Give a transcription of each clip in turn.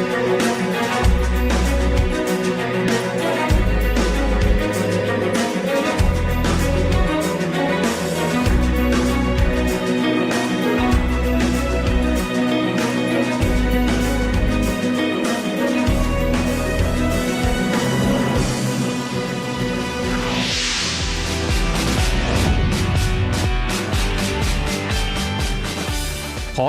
ขอ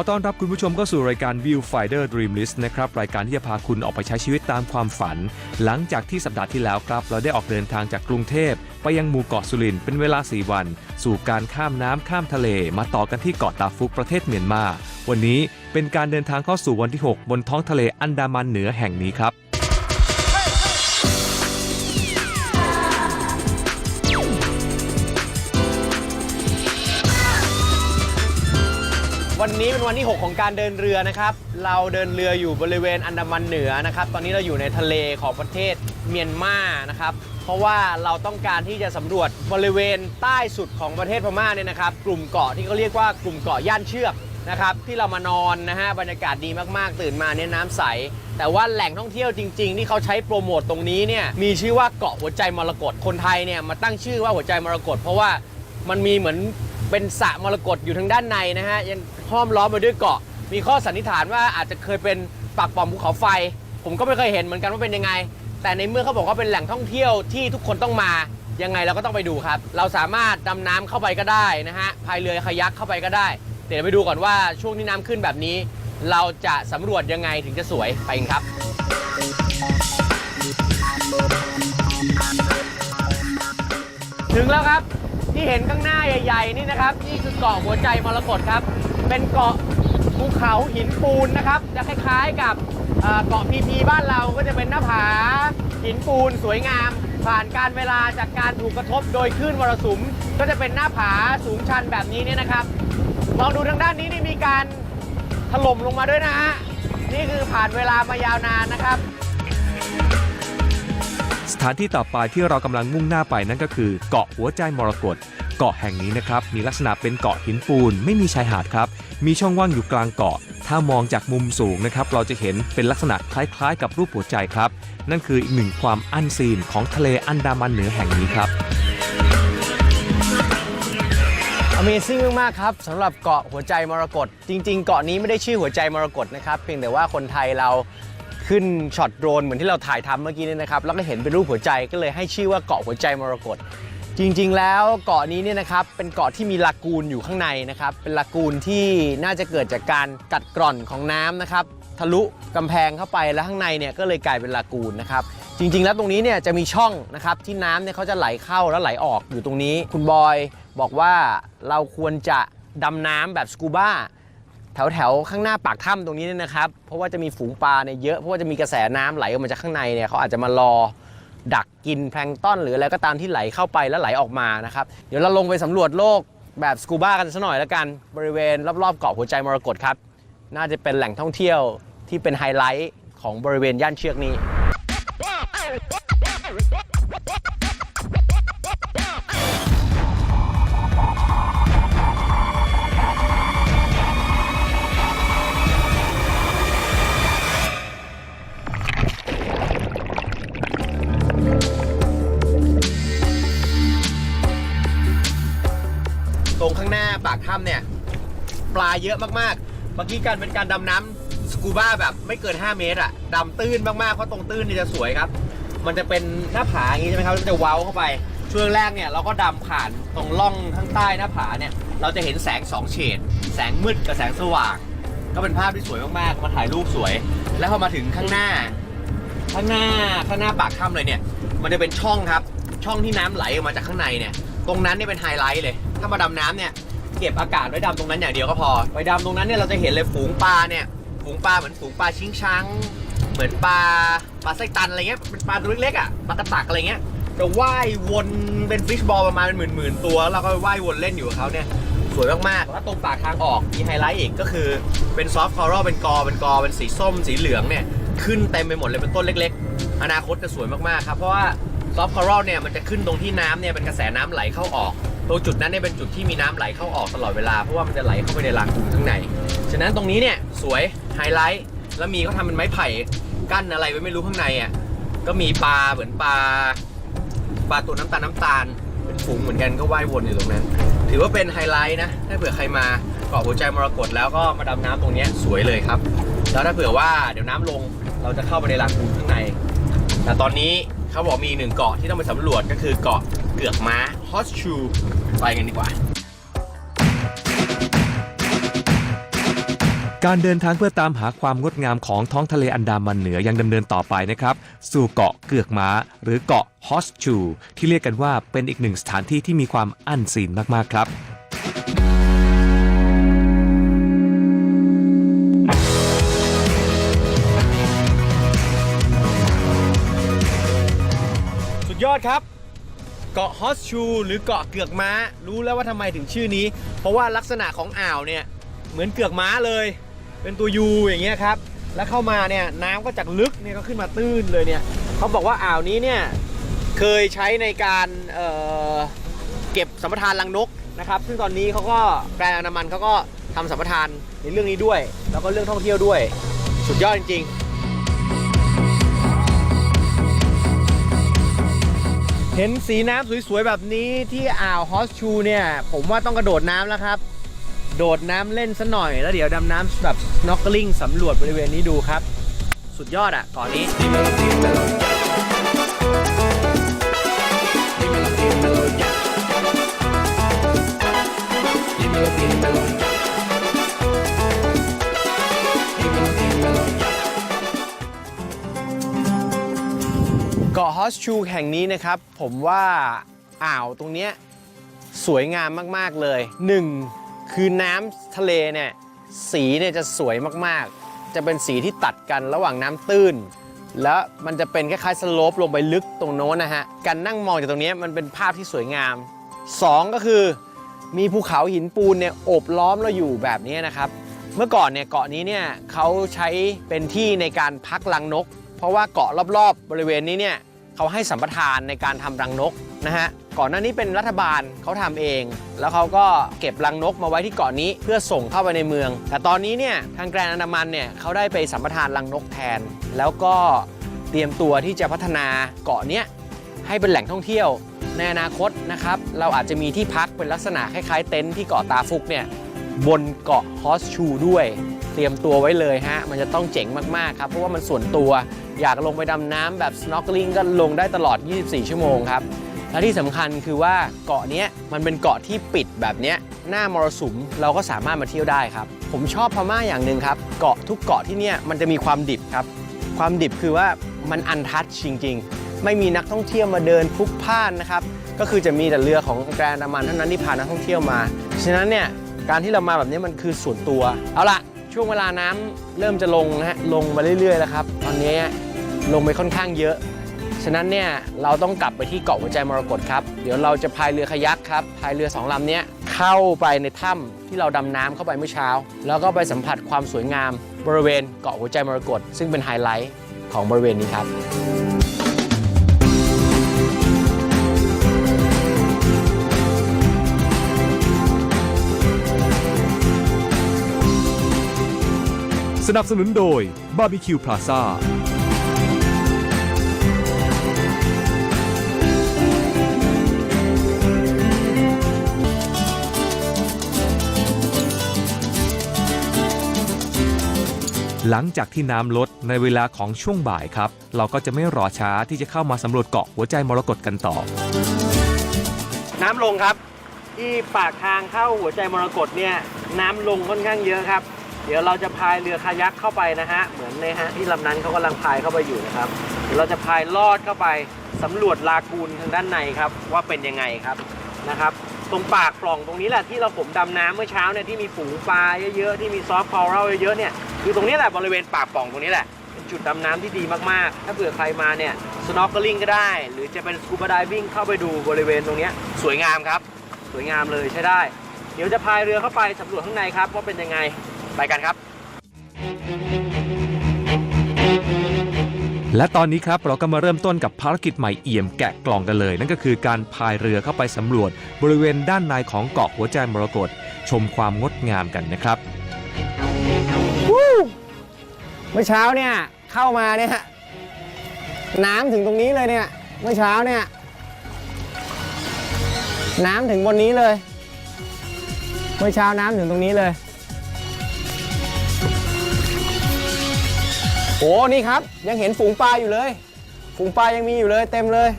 ต้อนรับคุณผู้ชมเข้าสู่รายการ Viewfinder Dream List นะครับ รายการที่จะพาคุณออกไปใช้ชีวิตตามความฝัน หลังจากที่สัปดาห์ที่แล้วครับ เราได้ออกเดินทางจากกรุงเทพ ไปยังหมู่เกาะสุรินเป็นเวลา 4 วัน สู่การข้ามน้ำข้ามทะเล มาต่อกันที่เกาะตาฟุกประเทศเมียนมา วันนี้เป็นการเดินทางเข้าสู่วันที่ 6 บนท้องทะเลอันดามันเหนือแห่งนี้ครับ วันนี้เป็นวันที่ 6 ของการเดินเรือนะครับ เราเดินเรืออยู่บริเวณอันดามันเหนือนะครับ ตอนนี้เราอยู่ในทะเลของประเทศเมียนมานะครับ เพราะว่าเราต้องการที่จะสำรวจบริเวณใต้สุดของประเทศพม่าเนี่ยนะครับ กลุ่มเกาะที่เขาเรียกว่ากลุ่มเกาะย่านเชือกนะครับที่เรามานอนนะฮะบรรยากาศดีมากๆ ตื่นมาเนี่ยน้ำใส แต่ว่าแหล่งท่องเที่ยวจริง ๆ ที่เขาใช้โปรโมตตรงนี้เนี่ยมีชื่อว่าเกาะหัวใจมรกตคนไทยเนี่ยมาตั้งชื่อว่าหัวใจมรกตเพราะว่ามันมีเหมือน เป็นสระมรกตอยู่ทางด้านในนะฮะยังห้อมล้อมไปด้วยเกาะ มีข้อสันนิษฐานว่าอาจจะเคยเป็นปากป่องภูเขาไฟ ผมก็ไม่เคยเห็นเหมือนกันว่าเป็นยังไง แต่ในเมื่อเขาบอกว่าเป็นแหล่งท่องเที่ยวที่ทุกคนต้องมายังไงเราก็ต้องไปดูครับ เราสามารถดำน้ำเข้าไปก็ได้นะฮะพายเรือคายักเข้าไปก็ได้เดี๋ยวไปดูก่อนว่าช่วงที่น้ำขึ้นแบบนี้ เราจะสำรวจยังไงถึงจะสวยไปกันครับถึงแล้วครับ ที่เห็นข้างหน้าใหญ่ ๆ นี่นะครับนี่คือเกาะหัวใจมรกตครับ เป็นเกาะภูเขาหินปูนนะครับ จะคล้ายๆกับเกาะพีพีบ้านเราก็จะเป็นหน้าผา หินปูนสวยงาม ผ่านการเวลาจากการถูกกระทบโดยคลื่นมรสุม ก็จะเป็นหน้าผาสูงชันแบบนี้เนี่ยนะครับมองดูทางด้านนี้นี่มีการถล่มลงมาด้วยนะฮะนี่คือผ่านเวลามายาวนานนะครับ ถานที่ต่อไปที่เรากำลังมุ่งหน้าไปนั่นก็คือ เกาะหัวใจมรกตเกาะแห่งนี้นะครับมีลักษณะเป็นเกาะหินปูน ไม่มีชายหาดครับ มีช่องว่างอยู่กลางเกาะ ถ้ามองจากมุมสูงนะครับเราจะเห็นเป็นลักษณะคล้ายๆ กับรูปหัวใจครับ นั่นคืออีกหนึ่งความอันซีนของทะเลอันดามันเหนือแห่งนี้ครับ Amazing มากๆครับสำหรับเกาะหัวใจมรกตจริง ๆ เกาะนี้ไม่ได้ชื่อหัวใจมรกตนะครับเพียงแต่ว่าคนไทยเรา ขึ้นช็อตโดรนเหมือนที่เราถ่ายทำเมื่อกี้นี่นะครับแล้วก็เห็นเป็นรูปหัวใจก็เลยให้ชื่อว่าเกาะหัวใจมรกตจริงๆ แล้วเกาะนี้เนี่ยนะครับเป็นเกาะที่มีลากูนอยู่ข้างในนะครับเป็นลากูนที่น่าจะเกิดจากการกัดกร่อนของน้ำนะครับทะลุกำแพงเข้าไปแล้วข้างในเนี่ยก็เลยกลายเป็นลากูนนะครับจริงๆ แล้วตรงนี้เนี่ยจะมีช่องนะครับที่น้ำเนี่ยเขาจะไหลเข้าแล้วไหลออกอยู่ตรงนี้ คุณบอยบอกว่าเราควรจะดำน้ำแบบสกูบ้า แถวแถวข้างหน้าปากถ้ำตรงนี้เนี่ยนะครับ เพราะว่าจะมีฝูงปลาเนี่ยเยอะ เพราะว่าจะมีกระแสน้ำไหลออกมาจากข้างในเนี่ยเขาอาจจะมารอดักกินแพลงต้นหรืออะไรก็ตามที่ไหลเข้าไปแล้วไหลออกมานะครับ เดี๋ยวเราลงไปสำรวจโลกแบบสกูบ้ากันสักหน่อยแล้วกัน บริเวณรอบๆเกาะหัวใจมรกตครับ น่าจะเป็นแหล่งท่องเที่ยวที่เป็นไฮไลท์ของบริเวณย่านเชือกนี้ ตรงข้างหน้าปากถ้ำเนี่ย ปลาเยอะมากๆ เมื่อกี้การเป็นการดำน้ำสกูบ้าแบบไม่เกิน 5 เมตรอะดำตื้นมากๆ เพราะตรงตื้นนี่จะสวยครับ มันจะเป็นหน้าผาอย่างนี้ใช่ไหมครับมันจะเว้าเข้าไป ช่วงแรกเนี่ยเราก็ดำผ่านตรงร่องข้างใต้หน้าผาเนี่ย เราจะเห็นแสงสองเฉด แสงมืดกับแสงสว่าง ก็เป็นภาพที่สวยมากๆ มาถ่ายรูปสวย แล้วพอมาถึงข้างหน้า ข้างหน้าข้างหน้าปากถ้ำเลยเนี่ย มันจะเป็นช่องครับ ช่องที่น้ำไหลออกมาจากข้างในเนี่ย ตรงนั้นเนี่ยเป็นไฮไลท์เลย ถ้ามาดำน้ำเนี่ยเก็บอากาศไว้ดำตรงนั้นอย่างเดียวก็พอ ไปดำตรงนั้นเนี่ยเราจะเห็นเลยฝูงปลาเนี่ยฝูงปลาเหมือนฝูงปลาชิงช้าง เหมือนปลาปลาไส้ตันอะไรเงี้ยเป็นปลาตัวเล็กๆอะปลากระตักอะไรเงี้ยจะว่ายวนเป็นฟิชบอลประมาณเป็นหมื่นๆตัวแล้วก็ว่ายวนเล่นอยู่กับเขาเนี่ยสวยมากๆแล้วตรงปากทางออกมีไฮไลท์อีกก็คือเป็นซอฟต์คอรัลเป็นกอเป็นกอเป็นสีส้มสีเหลืองเนี่ยขึ้นเต็มไปหมดเลยเป็นต้นเล็ก ๆ อนาคตจะสวยมากๆครับเพราะว่าซอฟต์คอรัลเนี่ยมันจะขึ้นตรงที่น้ำเนี่ยเป็นกระแสน้ำไหลเข้าออก รงจุดนั้นเนี่ยเป็นจุดที่มีน้ำไหลเข้าออกตลอดเวลาเพราะว่ามันจะไหลเข้าไปในลากูนข้างใน ฉะนั้นตรงนี้เนี่ยสวยไฮไลท์แล้วมีเขาทำเป็นไม้ไผ่กั้นอะไรไว้ไม่รู้ข้างในอะก็มีปลาเหมือนปลาปลาตัวน้ำตาลน้ำตาลเป็นฝูงเหมือนกันก็ว่ายวนอยู่ตรงนั้น ถือว่าเป็นไฮไลท์นะถ้าเผื่อใครมาเกาะหัวใจมรกตแล้วก็มาดำน้ำตรงนี้สวยเลยครับแล้วถ้าเผื่อว่าเดี๋ยวน้ำลงเราจะเข้าไปในลากูนข้างใน แต่ตอนนี้ เขาบอกมีหนึ่งเกาะที่ต้องไปสำรวจก็คือเกาะเกือกม้าฮอสชูไปกันดีกว่า การเดินทางเพื่อตามหาความงดงามของท้องทะเลอันดามันเหนือยังดำเนินต่อไปนะครับ สู่เกาะเกือกม้า หรือเกาะฮอสชูที่เรียกกันว่าเป็นอีกหนึ่งสถานที่ที่มีความอันซีนมากๆครับ อดครับ เกาะฮอสชูหรือเกาะเกือกม้า รู้แล้วว่าทำไมถึงชื่อนี้ เพราะว่าลักษณะของอ่าวเนี่ยเหมือนเกือกม้าเลย เป็นตัวยูอย่างเงี้ยครับ แล้วเข้ามาเนี่ยน้ำก็จากลึกเนี่ยก็ขึ้นมาตื้นเลยเนี่ยเขาบอกว่าอ่าวนี้เนี่ยเคยใช้ในการเเก็บสัมปทานรังนกนะครับ ซึ่งตอนนี้เขาก็แปลงนดามันเขาก็ทำสัมปทานในเรื่องนี้ด้วย แล้วก็เรื่องท่องเที่ยวด้วย สุดยอดจริงๆ เห็นสีน้ำสวยๆแบบนี้ที่อ่าวฮอสชูเนี่ย ผมว่าต้องกระโดดน้ำแล้วครับ โดดน้ำเล่นซะหน่อยแล้วเดี๋ยวดำน้ำแบบ snorkeling สำรวจบริเวณนี้ดูครับ สุดยอดอะเก่อนนี้เกาะ ฮอสชูแห่งนี้นะครับ ผมว่าอ่าวตรงเนี้ยสวยงามมากๆเลย 1. คือน้ำทะเลเนี่ยสีเนี่ยจะสวยมากๆ จะเป็นสีที่ตัดกันระหว่างน้ำตื้น แล้วมันจะเป็นคล้ายๆสโลปลงไปลึกตรงโน้นนะฮะ การนั่งมองจากตรงนี้มันเป็นภาพที่สวยงาม 2 ก็คือมีภูเขาหินปูนเนี่ยโอบล้อมเราอยู่แบบนี้นะครับ เมื่อก่อนเนี่ยเกาะนี้เนี่ยเขาใช้เป็นที่ในการพักรังนก เพราะว่าเกาะรอบๆ บริเวณนี้เนี่ย เขาให้สัมปทานในการทำรังนกนะฮะก่อนหน้านี้เป็นรัฐบาลเขาทำเอง แล้วเขาก็เก็บรังนกมาไว้ที่เกาะนี้เพื่อส่งเข้าไปในเมือง แต่ตอนนี้เนี่ยทางแกรนด์อันดามันเนี่ยเขาได้ไปสัมปทานรังนกแทน แล้วก็เตรียมตัวที่จะพัฒนาเกาะเนี้ยให้เป็นแหล่งท่องเที่ยวในอนาคตนะครับเราอาจจะมีที่พักเป็นลักษณะคล้ายๆเต็นท์ที่เกาะตาฟุกเนี่ยบนเกาะฮอสชูด้วย เตรียมตัวไว้เลยฮะมันจะต้องเจ๋งมากๆครับเพราะว่ามันส่วนตัว อยากลงไปดำน้ำแบบ snorkeling ก็ลงได้ตลอด 24 ชั่วโมงครับ และที่สำคัญคือว่าเกาะนี้มันเป็นเกาะที่ปิดแบบนี้หน้ามรสุมเราก็สามารถมาเที่ยวได้ครับ ผมชอบพม่าอย่างหนึ่งครับ เกาะทุกเกาะที่เนี่ยมันจะมีความดิบครับ ความดิบคือว่ามันอันทัชจริงๆ ไม่มีนักท่องเที่ยวมาเดินพลุกพล่านนะครับ ก็คือจะมีแต่เรือของแกรนด์อันดามันเท่านั้นที่พานักท่องเที่ยวมา ฉะนั้นเนี่ยการที่เรามาแบบนี้มันคือส่วนตัว เอาละช่วงเวลาน้ำเริ่มจะลงนะฮะลงมาเรื่อยๆแล้วครับ ตอนนี้ ลงไปค่อนข้างเยอะ ฉะนั้นเนี่ยเราต้องกลับไปที่เกาะหัวใจมรกตครับ เดี๋ยวเราจะพายเรือคายักครับพายเรือสองลำเนี้ยเข้าไปในถ้ำที่เราดำน้ำเข้าไปเมื่อเช้า แล้วก็ไปสัมผัสความสวยงาม บริเวณเกาะหัวใจมรกตซึ่งเป็นไฮไลท์ของบริเวณนี้ครับสนับสนุนโดยบาร์บีคิวพลาซ่า หลังจากที่น้ำลดในเวลาของช่วงบ่ายครับ เราก็จะไม่รอช้าที่จะเข้ามาสำรวจเกาะหัวใจมรกตกันต่อ น้ำลงครับ ที่ปากทางเข้าหัวใจมรกตเนี่ยน้ำลงค่อนข้างเยอะครับ เดี๋ยวเราจะพายเรือคายักเข้าไปนะฮะเหมือนในฮะที่ลำนั้นเขากำลังพายเข้าไปอยู่นะครับเดี๋ยวเราจะพายลอดเข้าไปสำรวจลากูนทางด้านในครับว่าเป็นยังไงครับนะครับตรงปากปล่องตรงนี้แหละที่เราผมดำน้ำเมื่อเช้าเนี่ยที่มีฝูงปลาเยอะๆที่มีซอฟต์คอรัลเยอะๆเนี่ย คือตรงนี้แหละบริเวณปากปล่องตรงนี้แหละเป็นจุดดำน้ำที่ดีมากๆ ถ้าเผื่อใครมาเนี่ยสโนว์กลิงก็ได้ หรือจะเป็นสกูบาไดวิ่งเข้าไปดูบริเวณตรงนี้สวยงามครับ สวยงามเลยใช้ได้ เดี๋ยวจะพายเรือเข้าไปสำรวจข้างในครับว่าเป็นยังไงไปกันครับ และตอนนี้ครับเราก็มาเริ่มต้นกับภารกิจใหม่เอี่ยมแกะกล่องกันเลย นั่นก็คือการพายเรือเข้าไปสำรวจ บริเวณด้านในของเกาะหัวใจมรกตชมความงดงามกันนะครับ เมื่อเช้าเนี่ยเข้ามาเนี่ยน้ำถึงตรงนี้เลยเนี่ยเมื่อเช้าเนี่ยน้ำถึงบนนี้เลย เมื่อเช้าน้ำถึงตรงนี้เลยโอ้นี่ครับยังเห็นฝูงปลาอยู่เลย ฝูงปลายังมีอยู่เลย เต็มเลย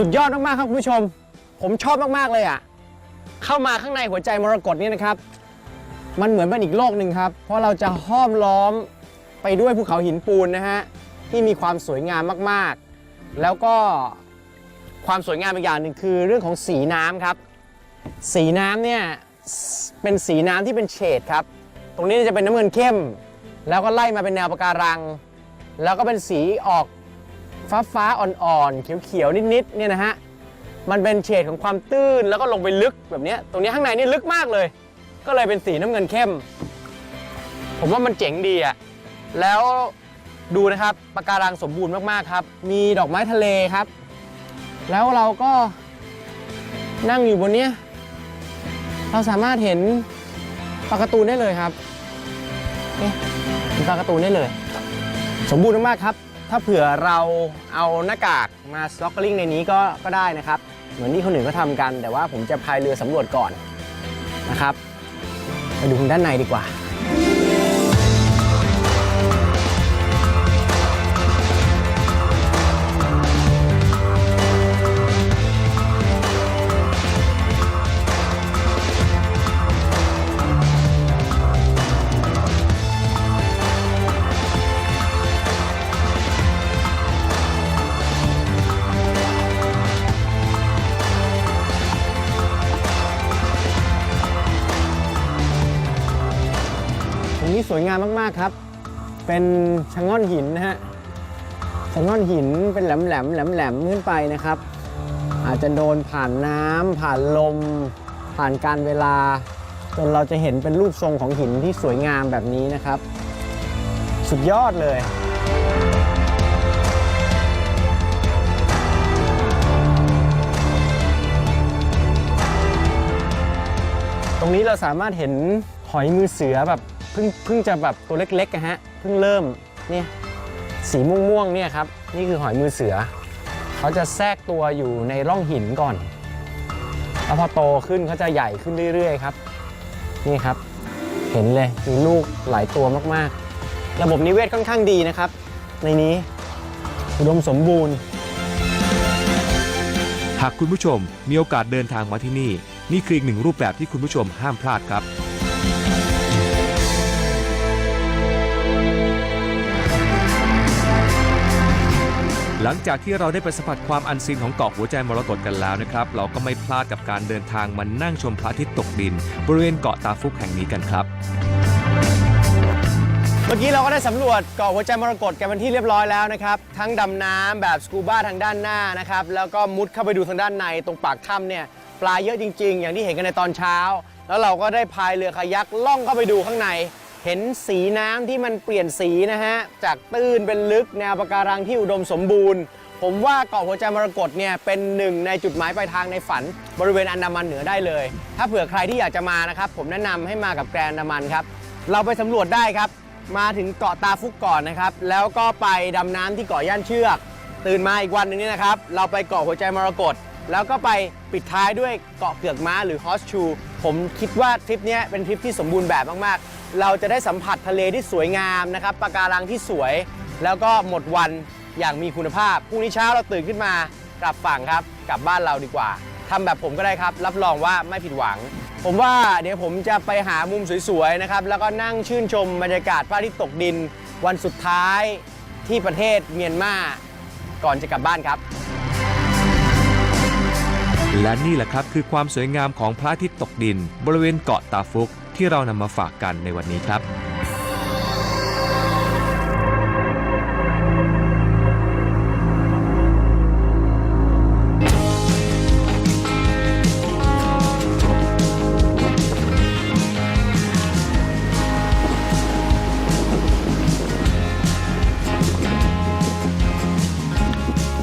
สุดยอดมากๆครับคุณผู้ชม ผมชอบมากๆเลยอะ เข้ามาข้างในหัวใจมรกตนี่นะครับ มันเหมือนเป็นอีกโลกหนึ่งครับ เพราะเราจะห้อมล้อมไปด้วยภูเขาหินปูนนะฮะที่มีความสวยงามมากๆ แล้วก็ความสวยงามอีกอย่างหนึ่งคือเรื่องของสีน้ำครับ สีน้ำเนี่ยเป็นสีน้ำที่เป็นเฉดครับ ตรงนี้จะเป็นน้ำเงินเข้ม แล้วก็ไล่มาเป็นแนวปะการัง แล้วก็เป็นสีออก ฟ้าฟ้าอ่อนๆเขียวๆนิดๆเนี่ยนะฮะมันเป็นเฉดของความตื้นแล้วก็ลงไปลึกแบบเนี้ยตรงนี้ข้างในนี่ลึกมากเลย ก็เลยเป็นสีน้ำเงินเข้ม ผมว่ามันเจ๋งดีอะแล้วดูนะครับปะการังสมบูรณ์มากๆครับ มีดอกไม้ทะเลครับ แล้วเราก็นั่งอยู่บนเนี้ยเราสามารถเห็นปลาการ์ตูนได้เลยครับนี่เห็นปลาการ์ตูนได้เลย สมบูรณ์มากๆครับ ถ้าเผื่อเราเอาหน้ากากมาสต็อกลิงในนี้ก็ก็ได้นะครับ เหมือนที่คนอื่นก็ทำกัน แต่ว่าผมจะพายเรือสำรวจก่อนนะครับ ไปดูด้านในดีกว่าากครับ เป็นชะง่อนหินนะฮะชะง่อนหินเป็นแหลมแหลมแหลมแหลมๆขึ้นไปนะครับ อาจจะโดนผ่านน้ำผ่านลม ผ่านการเวลา จนเราจะเห็นเป็นรูปทรงของหินที่สวยงามแบบนี้นะครับ สุดยอดเลยตรงนี้เราสามารถเห็นหอยมือเสือแบบ พิ่งเพิ่งจะแบบตัวเล็กๆอะฮะเพิ่งเริ่มเนี่ยสีม่วงๆเนี่ยครับนี่คือหอยมือเสือ เขาจะแทรกตัวอยู่ในร่องหินก่อน แล้วพอโตขึ้นเขาจะใหญ่ขึ้นเรื่อยๆครับ นี่ครับ เห็นเลยมีลูกหลายตัวมากๆ ระบบนิเวศค่อนข้างดีนะครับ ในนี้อุดมสมบูรณ์ หากคุณผู้ชมมีโอกาสเดินทางมาที่นี่ นี่คืออีกหนึ่งรูปแบบที่คุณผู้ชมห้ามพลาดครับ หลังจากที่เราได้ไปสัมผัสความอันซีนของเกาะหัวใจมรกตกันแล้วนะครับ เราก็ไม่พลาดกับการเดินทางมานั่งชมพระอาทิตย์ตกดิน บริเวณเกาะตาฟุกแห่งนี้กันครับ เมื่อกี้เราก็ได้สำรวจเกาะหัวใจมรกตกันเป็นที่เรียบร้อยแล้วนะครับทั้งดำน้ำแบบสกูบ้าทางด้านหน้านะครับแล้วก็มุดเข้าไปดูทางด้านในตรงปากถ้ำเนี่ยปลาเยอะจริง ๆ อย่างที่เห็นกันในตอนเช้า แล้วเราก็ได้พายเรือคายักล่องเข้าไปดูข้างใน เห็นสีน้ำที่มันเปลี่ยนสีนะฮะ จากตื้นเป็นลึกแนวปะการังที่อุดมสมบูรณ์ ผมว่าเกาะหัวใจมรกตเนี่ยเป็นหนึ่งในจุดหมายปลายทางในฝัน บริเวณอันดามันเหนือได้เลย ถ้าเผื่อใครที่อยากจะมานะครับ ผมแนะนำให้มากับแกรนด์อันดามันครับ เราไปสำรวจได้ครับ มาถึงเกาะตาฟุกก่อนนะครับ แล้วก็ไปดำน้ำที่เกาะย่านเชือก ตื่นมาอีกวันหนึ่งเนี่ยนะครับ เราไปเกาะหัวใจมรกตแล้วก็ไปปิดท้ายด้วยเกาะเกือกม้าหรือฮอสชู ผมคิดว่าทริปเนี้ยเป็นทริปที่สมบูรณ์แบบมาก ๆ เราจะได้สัมผัสทะเลที่สวยงามนะครับปะการังที่สวย แล้วก็หมดวันอย่างมีคุณภาพพรุ่งนี้เช้าเราตื่นขึ้นมากลับฝั่งครับ กลับบ้านเราดีกว่าทำแบบผมก็ได้ครับ รับรองว่าไม่ผิดหวัง ผมว่าเดี๋ยวผมจะไปหามุมสวยๆนะครับแล้วก็นั่งชื่นชมบรรยากาศพระอาทิตย์ตกดิน วันสุดท้ายที่ประเทศเมียนมาก่อนจะกลับบ้านครับและนี่แหละครับคือความสวยงามของพระอาทิตย์ตกดิน บริเวณเกาะตาฟุก ที่เรานำมาฝากกันในวันนี้ครับ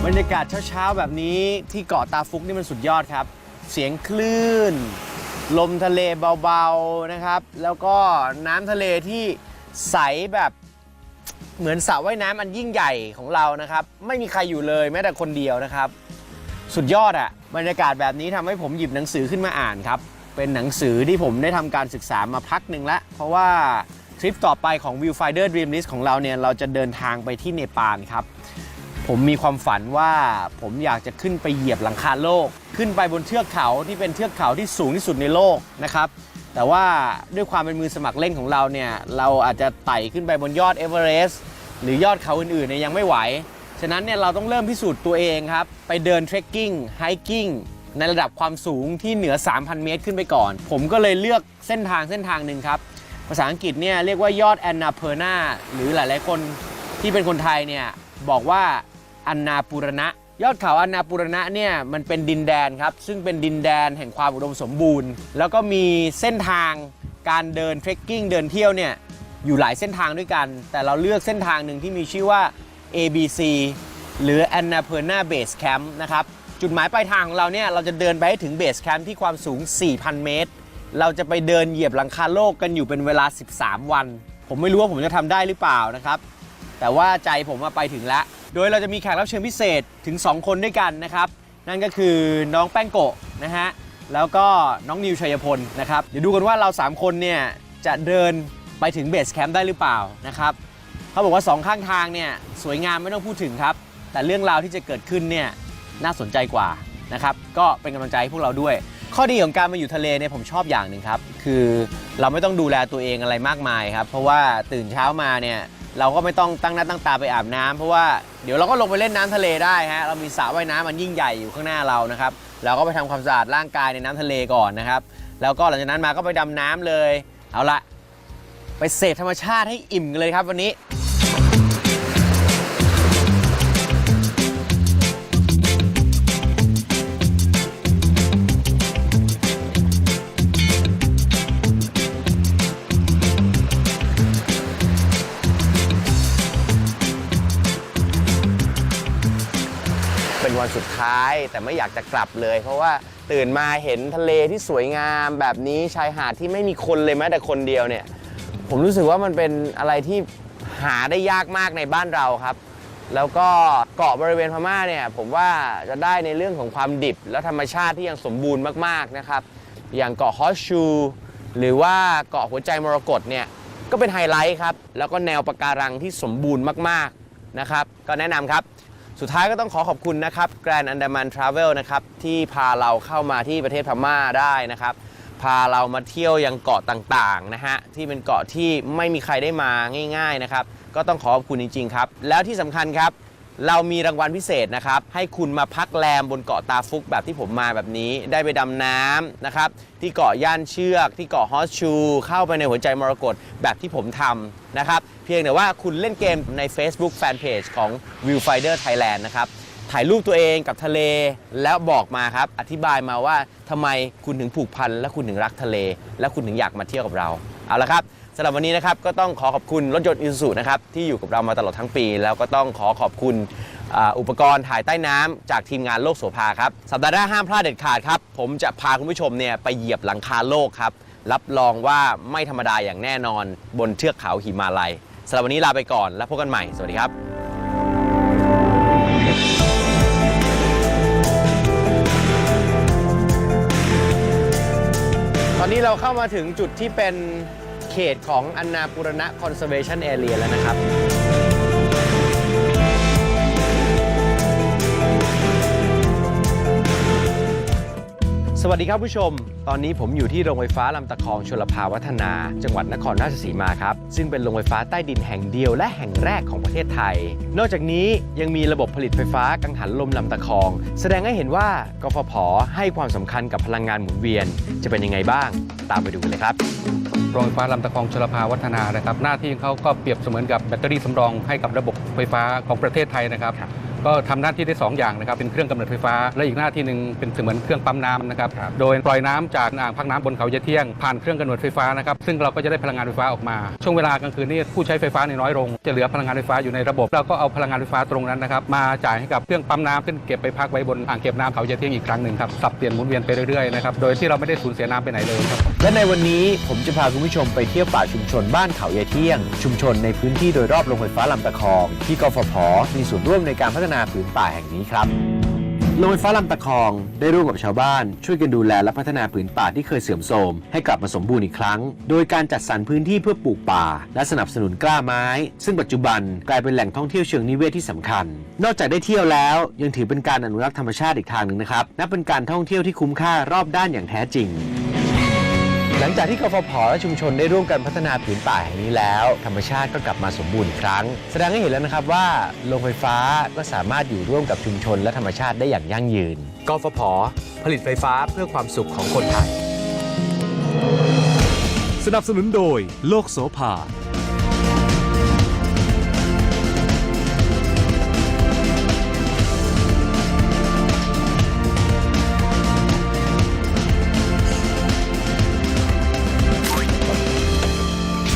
บรรยากาศเช้าๆ แบบนี้ที่เกาะตาฟุกนี่มันสุดยอดครับ เสียงคลื่น ลมทะเลเบาๆนะครับ แล้วก็น้ำทะเลที่ใสแบบเหมือนสระว่ายน้ำอันยิ่งใหญ่ของเรานะครับ ไม่มีใครอยู่เลยแม้แต่คนเดียวนะครับ สุดยอดอะบรรยากาศแบบนี้ทำให้ผมหยิบหนังสือขึ้นมาอ่านครับ เป็นหนังสือที่ผมได้ทำการศึกษามาพักหนึ่งแล้ว เพราะว่าทริปต่อไปของ Viewfinder Dream List ของเราเนี่ยเราจะเดินทางไปที่เนปาลครับ ผมมีความฝันว่าผมอยากจะขึ้นไปเหยียบหลังคาโลก ขึ้นไปบนเทือกเขาที่เป็นเทือกเขาที่สูงที่สุดในโลกนะครับ แต่ว่าด้วยความเป็นมือสมัครเล่นของเราเนี่ย เราอาจจะไต่ขึ้นไปบนยอดเอเวอเรสต์หรือยอดเขาอื่นๆเนี่ยยังไม่ไหว ฉะนั้นเนี่ยเราต้องเริ่มพิสูจน์ตัวเองครับ ไปเดินเทรคกิ้งไฮกิ้งในระดับความสูงที่เหนือ 3,000 เมตรขึ้นไปก่อน ผมก็เลยเลือกเส้นทางเส้นทางหนึ่งครับ ภาษาอังกฤษเนี่ยเรียกว่ายอดแอนนาเพอร์นาหรือหลาย ๆ คนที่เป็นคนไทยเนี่ยบอกว่า อันนาปูรณะ ยอดเขาอันนาปูรณะเนี่ยมันเป็นดินแดนครับ ซึ่งเป็นดินแดนแห่งความอุดมสมบูรณ์ แล้วก็มีเส้นทางการเดินเทรคกิ้งเดินเที่ยวเนี่ยอยู่หลายเส้นทางด้วยกัน แต่เราเลือกเส้นทางหนึ่งที่มีชื่อว่า ABC หรือ Annapurna Base Camp นะครับจุดหมายปลายทางของเราเนี่ยเราจะเดินไปให้ถึงเบสแคมป์ที่ความสูง 4,000 เมตร เราจะไปเดินเหยียบหลังคาโลกกันอยู่เป็นเวลา 13 วัน ผมไม่รู้ว่าผมจะทำได้หรือเปล่านะครับ แต่ว่าใจผมมาไปถึงแล้ว โดยเราจะมีแขกรับเชิญพิเศษถึง 2 คนด้วยกันนะครับ นั่นก็คือน้องแป้งโกะนะฮะ แล้วก็น้องนิวชัยพลนะครับ เดี๋ยวดูกันว่าเรา 3 คนเนี่ยจะเดินไปถึงเบสแคมป์ได้หรือเปล่านะครับเขาบอกว่าสองข้างทางเนี่ยสวยงามไม่ต้องพูดถึงครับ แต่เรื่องราวที่จะเกิดขึ้นเนี่ยน่าสนใจกว่านะครับก็เป็นกำลังใจให้พวกเราด้วย ข้อดีของการมาอยู่ทะเลเนี่ยผมชอบอย่างหนึ่งครับ คือเราไม่ต้องดูแลตัวเองอะไรมากมายครับ เพราะว่าตื่นเช้ามาเนี่ย เราก็ไม่ต้องตั้งหน้าตั้งตาไปอาบน้ำเพราะว่าเดี๋ยวเราก็ลงไปเล่นน้ำทะเลได้ฮะเรามีสระว่ายน้ำมันยิ่งใหญ่อยู่ข้างหน้าเรานะครับเราก็ไปทำความสะอาดร่างกายในน้ำทะเลก่อนนะครับ แล้วก็หลังจากนั้นมาก็ไปดำน้ำเลย เอาละไปเสพธรรมชาติให้อิ่มกันเลยครับวันนี้ แต่ไม่อยากจะกลับเลย เพราะว่าตื่นมาเห็นทะเลที่สวยงามแบบนี้ชายหาดที่ไม่มีคนเลยแม้แต่คนเดียวเนี่ย ผมรู้สึกว่ามันเป็นอะไรที่หาได้ยากมากในบ้านเราครับ แล้วก็เกาะบริเวณพม่าเนี่ยผมว่าจะได้ในเรื่องของความดิบ และธรรมชาติที่ยังสมบูรณ์มากๆนะครับ อย่างเกาะฮอสชู หรือว่าเกาะหัวใจมรกตเนี่ยก็เป็นไฮไลท์ครับ แล้วก็แนวปะการังที่สมบูรณ์มากๆนะครับ ก็แนะนำครับ สุดท้ายก็ต้องขอขอบคุณนะครับ Grand Andaman Travel นะครับที่พาเราเข้ามาที่ประเทศพม่าได้นะครับพาเรามาเที่ยวยังเกาะต่างๆนะฮะที่เป็นเกาะที่ไม่มีใครได้มาง่าย ๆนะครับ ก็ต้องขอขอบคุณจริงๆครับ แล้วที่สำคัญครับ เรามีรางวัลพิเศษนะครับ ให้คุณมาพักแรมบนเกาะตาฟุกแบบที่ผมมาแบบนี้ ได้ไปดำน้ำนะครับ ที่เกาะย่านเชือก ที่เกาะฮอสชู เข้าไปในหัวใจมรกตแบบที่ผมทำนะครับ เพียงแต่ว่าคุณเล่นเกมใน Facebook Fanpage ของ Viewfinder Thailand นะครับ ถ่ายรูปตัวเองกับทะเลแล้วบอกมาครับ อธิบายมาว่าทำไมคุณถึงผูกพัน และคุณถึงรักทะเล และคุณถึงอยากมาเที่ยวกับเรา เอาละครับ สำหรับวันนี้นะครับก็ต้องขอขอบคุณรถยนต์อิ u ซูนะครับที่อยู่กับเรามาตลอดทั้งปี แล้วก็ต้องขอขอบคุณอาอุปกรณ์ถ่ายใต้น้ำจากทีมงานโลกโสภาครับสัปดาห์หน้าห้ามพลาดเด็ดขาดครับ ผมจะพาคุณผู้ชมเนี่ยไปเหยียบหลังคาโลกครับ รับรองว่าไม่ธรรมดาอย่างแน่นอนบนเทือกเขาหิมาลัยสำหรับวันนี้ลาไปก่อนแล้วพบกันใหม่สวัสดีครับ ตอนนี้เราเข้ามาถึงจุดที่เป็น เขตของอันนาปุรณะ Conservation Area แล้วนะครับ สวัสดีครับผู้ชม ตอนนี้ผมอยู่ที่โรงไฟฟ้าลำตะคองชลภาวัฒนา จังหวัดนครราชสีมาครับ ซึ่งเป็นโรงไฟฟ้าใต้ดินแห่งเดียวและแห่งแรกของประเทศไทย นอกจากนี้ยังมีระบบผลิตไฟฟ้ากังหันลมลำตะคอง แสดงให้เห็นว่ากฟผให้ความสำคัญกับพลังงานหมุนเวียน จะเป็นยังไงบ้าง ตามไปดูกันเลยครับ โรงไฟฟ้าลำตะคองชลภาวัฒนานะครับ หน้าที่ของเขาก็เปรียบเสมือนกับแบตเตอรี่สำรองให้กับระบบไฟฟ้าของประเทศไทยนะครับ ก็ทำหน้าที่ได้สองอย่างนะครับเป็นเครื่องกำเนิดไฟฟ้า และอีกหน้าที่หนึ่งเป็นเสมือนเครื่องปั๊มน้ำนะครับโดยปล่อยน้ำจากอ่างพักน้ำบนเขาเยะเที่ยงผ่านเครื่องกำเนิดไฟฟ้านะครับซึ่งเราก็จะได้พลังงานไฟฟ้าออกมา ช่วงเวลากลางคืนนี่ผู้ใช้ไฟฟ้าในน้อยลง จะเหลือพลังงานไฟฟ้าอยู่ในระบบเราก็เอาพลังงานไฟฟ้าตรงนั้นนะครับมาจ่ายให้กับเครื่องปั๊มน้ำขึ้นเก็บไปพักไว้บนอ่างเก็บน้ำเขาเยะเที่ยงอีกครั้งหนึ่งครับสับเปลี่ยนหมุนเวียนไปเรื่อยๆนะครับโดยที่เราไม่ได้สูญเสียน้ำไปไหนเลยครับและในวันนี้ผมจะพาคุณผู้ชมไปเที่ยวป่าชุมชนบ้านเขายายเที่ยง ชุมชนในพื้นที่โดยรอบโรงไฟฟ้าลำตะคองที่กฟผมีส่วนร่วมในการพัฒนาผืนป่าแห่งนี้ครับโรงไฟฟ้าลำตะคองได้ร่วมกับชาวบ้าน ช่วยกันดูแลและพัฒนาผืนป่าที่เคยเสื่อมโทรมให้กลับมาสมบูรณ์อีกครั้ง โดยการจัดสรรพื้นที่เพื่อปลูกป่า และสนับสนุนกล้าไม้ ซึ่งปัจจุบันกลายเป็นแหล่งท่องเที่ยวเชิงนิเวศที่สำคัญ นอกจากได้เที่ยวแล้ว ยังถือเป็นการอนุรักษ์ธรรมชาติอีกทางหนึ่งนะครับนับเป็นการท่องเที่ยวที่คุ้มค่ารอบด้านอย่างแท้จริง หลังจากที่กฟผและชุมชนได้ร่วมกันพัฒนาผืนป่าแห่งนี้แล้ว ธรรมชาติก็กลับมาสมบูรณ์อีกครั้ง แสดงให้เห็นแล้วนะครับว่าโรงไฟฟ้าก็สามารถอยู่ร่วมกับชุมชนและธรรมชาติได้อย่างยั่งยืน กฟผ ผลิตไฟฟ้าเพื่อความสุขของคนไทย สนับสนุนโดยโลกโสภา